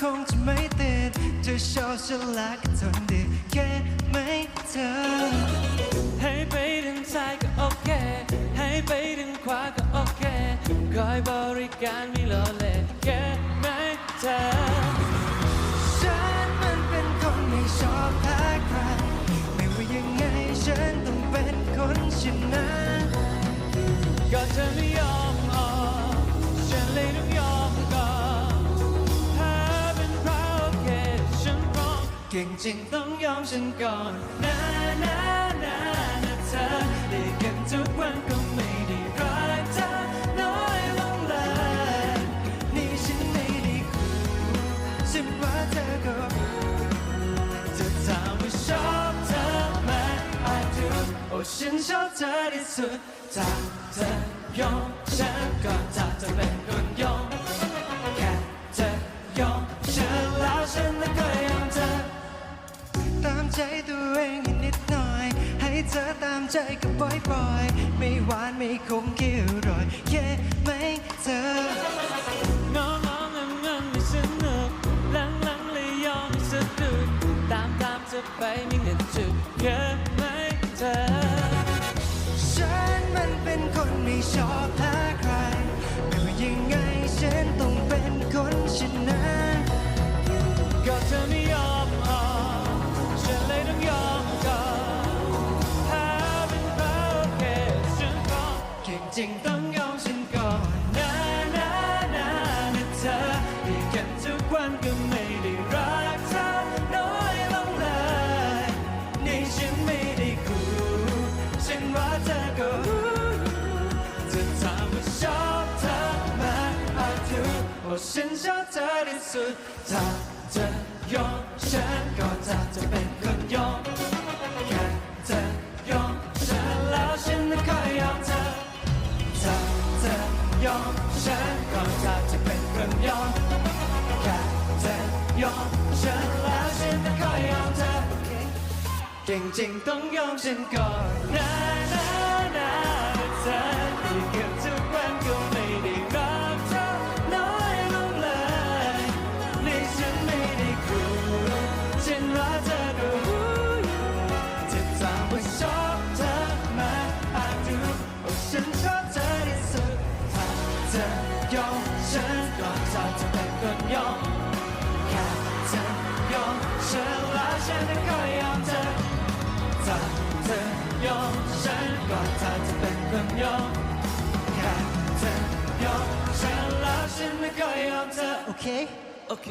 คงจะไม่ติดจะชอบฉันละก็ทนดีแค่ไม่เธอให้ไปทางซ้ายก็โอเค ให้ไปทางขวาก็โอเค คอยบริการไม่รอเลยแค่ไหนเธอ ฉันมันเป็นคนไม่ชอบแพ้ใครไม่ว่ายังไงฉันต้องเป็นคน เก่งจริงต้องยอมฉันก่อนนะนะนะนะเธอได้กันทุกวันก็ไม่ได้รักเธอน้อยลงเลยนี่ฉันไม่ได้คู่ฉันว่าเธอก็รู้จะถามว่าชอบเธอไหม I do โอ้ฉันชอบเธอที่สุดถ้าเธอยอมฉันก็ถ้าเธอเป็นคนยอม ให้เธอตามใจก็ปล่อยปล่อยไม่หวานไม่คมเกี่ยวรอยแค่ไหมเธอน้องน้องงงงงไม่สนุกหลังหลังเลยยอมสะดุดตามตามเธอไปไม่เงินจุด จริงต้องยอมฉันก่อนนะนะนะนะเธอดีกันทุกวันก็ไม่ได้รักเธอน้อยลงเลยนี่ฉันไม่ได้คู่ฉันว่าเธอก็รู้จะถามว่าชอบเธอไหม I do โอ้ฉันชอบเธอที่สุดถ้าเธอยอมฉันก็จะจะเป็นคนยอม ยอมฉันแล้วฉันก็ยอมเธอเก่งจริงต้องยอมฉันก่อนนะนะนะเธอ เธอจะเป็นคนยอมแค่เธอยอมฉันแล้วฉันก็ยอมเธอโอเค โอเค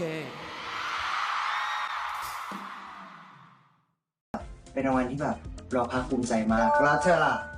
เป็นรางวัลที่แบบเราภาคภูมิใจมากแล้วเธอล่ะครับผม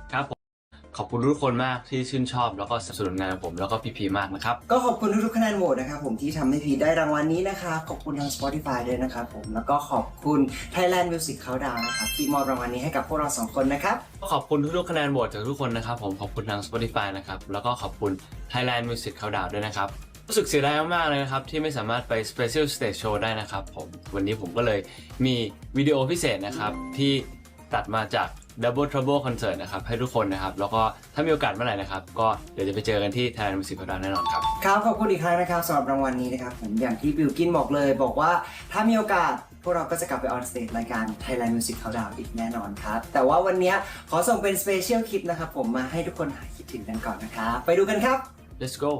ขอบคุณทุกคนมากที่ชื่นชอบ แล้วก็สนับสนุนงานของผมแล้วก็พี่พีมากนะครับ ก็ขอบคุณทุกๆคะแนนโหวตนะครับผมที่ทำให้พีได้รางวัลนี้นะครับขอบคุณทาง Spotify ด้วยนะครับผมแล้วก็ขอบคุณ Thailand Music Countdown นะครับที่มอบรางวัลนี้ให้กับพวกเราสองคนนะครับขอบคุณทุกๆคะแนนโหวตจากทุกคนนะครับผมขอบคุณทาง Spotify นะครับแล้วก็ขอบคุณ Thailand Music Countdown ด้วยนะครับรู้สึกเสียดายมากๆเลยนะครับ ที่ไม่สามารถไป Special Stage Show ได้นะครับผมวันนี้ผมก็เลยมีวิดีโอพิเศษนะครับที่ ตัดมาจาก Double Trouble Concert นะครับ ให้ทุกคนนะครับ แล้วก็ถ้ามีโอกาสเมื่อไหร่นะครับ ก็เดี๋ยวจะไปเจอกันที่ Thailand Music Countdown แน่นอนครับ ครับขอบคุณอีกครั้งนะครับสำหรับรางวัลนี้นะครับผมอย่างที่บิวกินบอกเลย บอกว่าถ้ามีโอกาสพวกเราก็จะกลับไปออนสเตจรายการ Thailand Music Countdown อีกแน่นอนครับ แต่ว่าวันนี้ขอส่งเป็นสเปเชียลคลิปนะครับผมมาให้ทุกคนหายคิดถึงกันก่อนนะครับไปดูกันครับ Let's go